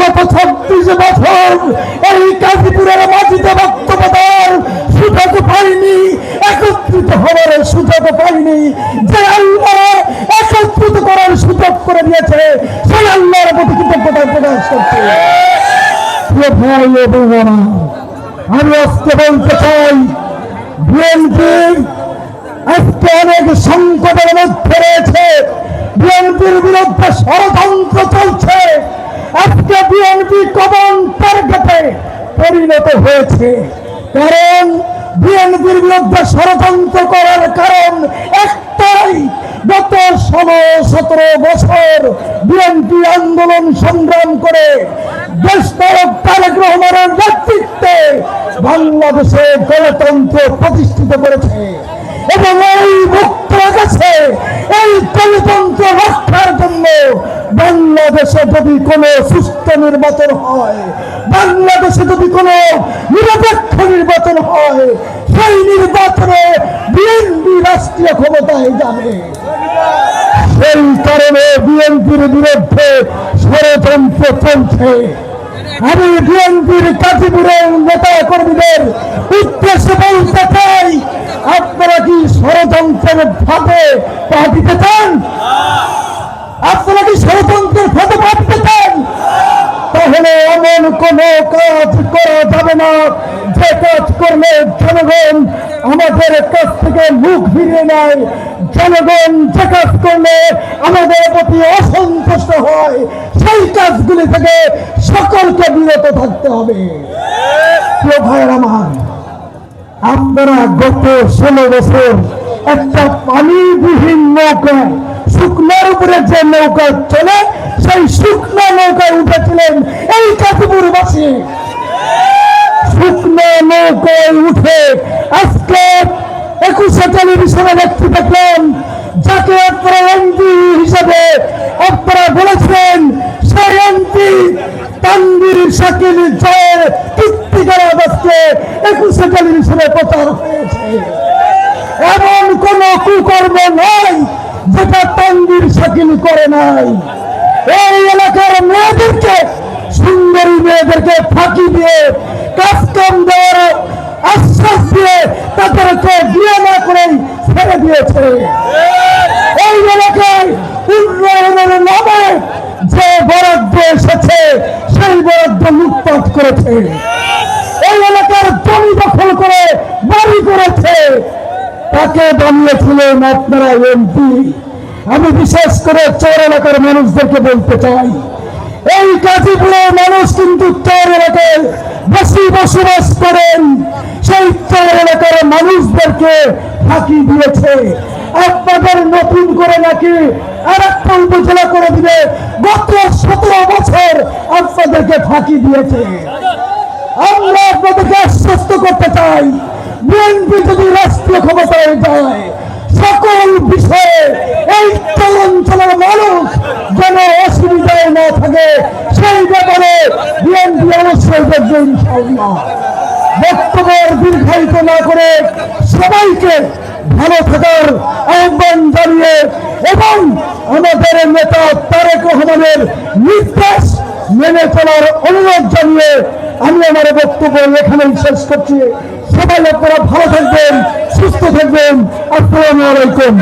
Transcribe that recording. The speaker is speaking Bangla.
গত ছাব্বিশ বছর এই গাজীপুরের মাটিতে বক্তব্য দেওয়ার সুযোগ পাইনি, একত্রিত হওয়ার সুযোগ পাইনি। যে আল্লাহ একত্রিত করার সুযোগ করে দিয়েছে সেই আল্লাহর প্রতি কৃতজ্ঞতা প্রকাশ করছে। আমি আজকে বলতে চাই বিএনপির আজকে অনেক সংকটের মধ্যে রয়েছে। বিএনপির বিরুদ্ধে ষড়যন্ত্র চলছে। পরিণত হয়েছে। কারণ বিএনপির বিরুদ্ধে ষড়যন্ত্র করার কারণ একটাই, গত ষোলো, সতেরো বছর বিএনপি আন্দোলন সংগ্রাম করে দেশ নায়ক তারেক রহমানের নেতৃত্বে বাংলাদেশে গণতন্ত্র প্রতিষ্ঠিত করেছে। এবং এই মুক্ত গেছে এই গণতন্ত্র রক্ষার জন্য বাংলাদেশে যদি কোনো সুস্থ নির্বাচন হয়, বাংলাদেশে যদি কোনো নিরপেক্ষ নির্বাচন হয়, সেই নির্বাচনে বিএনপি রাষ্ট্রীয় ক্ষমতায় যাবে। সেই কারণে বিএনপির বিরুদ্ধে ষড়যন্ত্র চলছে। আমি বিএনপির কাজীপুরের নেতা কর্মীদের উদ্দেশ্যে বলতে চাই আপনারা কি ষড়যন্ত্রের ফাঁদে পা দিতে চান আপনারা কি ষড়যন্ত্রের ফাঁদে পা দিতে চান তাহলে এমন কোন কাজ করা যাবে না যে কাজ করলে জনগণ আমাদের কাছ থেকে মুখ ফিরিয়ে নেয়। জনগণ যে কাজ করলে আমাদের প্রতি অসন্তুষ্ট হয়, সেই কাজগুলি থেকে সকলকে বিরত থাকতে হবে। আমার গত ষোলো বছর একটা পানিবিহীন নৌকা শুকনোর উপরে যে নৌকা চলে, সেই শুকনো নৌকায় উঠেছিলেন এই কাশীপুরবাসী। শুকনো নৌকায় উঠে আজকে একুশে টেলিভিশনে দেখতে দেখলাম, যাকে আপনারা এমপি হিসেবে আপনারা বলেছেন, সেই এমপি তানবির শাকিল জয়ের কীর্তি করা আজকে একুশে টেলিভিশনে প্রচার হয়েছে। এমন কোন কুকর্ম নয় যেটা তানবির শাকিল করে নাই। এই এলাকার মেয়েদেরকে সুন্দরী মেয়েদেরকে ফাঁকি দিয়ে কাজ কাম দেওয়ার আশ্বাস দিয়ে তাদেরকে বিয়ে না করেই ছেড়ে দিয়েছে। এই এলাকায় উন্নয়নের নামে যে বরাদ্দ এসেছে, সেই বরাদ্দ লুটপাট করেছে। এই এলাকার জমি দখল করে বাড়ি করেছে। তাকে বানিয়েছিলেন আপনারা এমপি। আমি বিশেষ করে চর এলাকার মানুষদেরকে বলতে চাই এই গাজীপুরের মানুষ কিন্তু চর এলাকায় বেশি বসবাস করেন। সেই চর এলাকার মানুষদেরকে ফাঁকি দিয়েছে। আপনাদের নতুন করে নাকি আর একটা উপজেলা করে দিবে। গত সতেরো বছর আপনাদেরকে ফাঁকি দিয়েছে। আমরা আপনাদেরকে আশ্বস্ত করতে চাই, বিএনপি যদি রাষ্ট্রীয় ক্ষমতায় যায়, সকল বিষয়ে এই অঞ্চলের মানুষ যেন অসুবিধায় না থাকে সেই ব্যাপারে বিএনপি বক্তব্যের দীর্ঘায়িত না করে সবাইকে ভালো থাকার আহ্বান জানিয়ে এবং আমাদের নেতা তারেক রহমানের নির্দেশ মেনে চলার অনুরোধ জানিয়ে আমি আমার বক্তব্য এখানেই শেষ করছি। সবাই আপনারা ভালো থাকবেন, সুস্থ থাকবেন। আসসালামু আলাইকুম।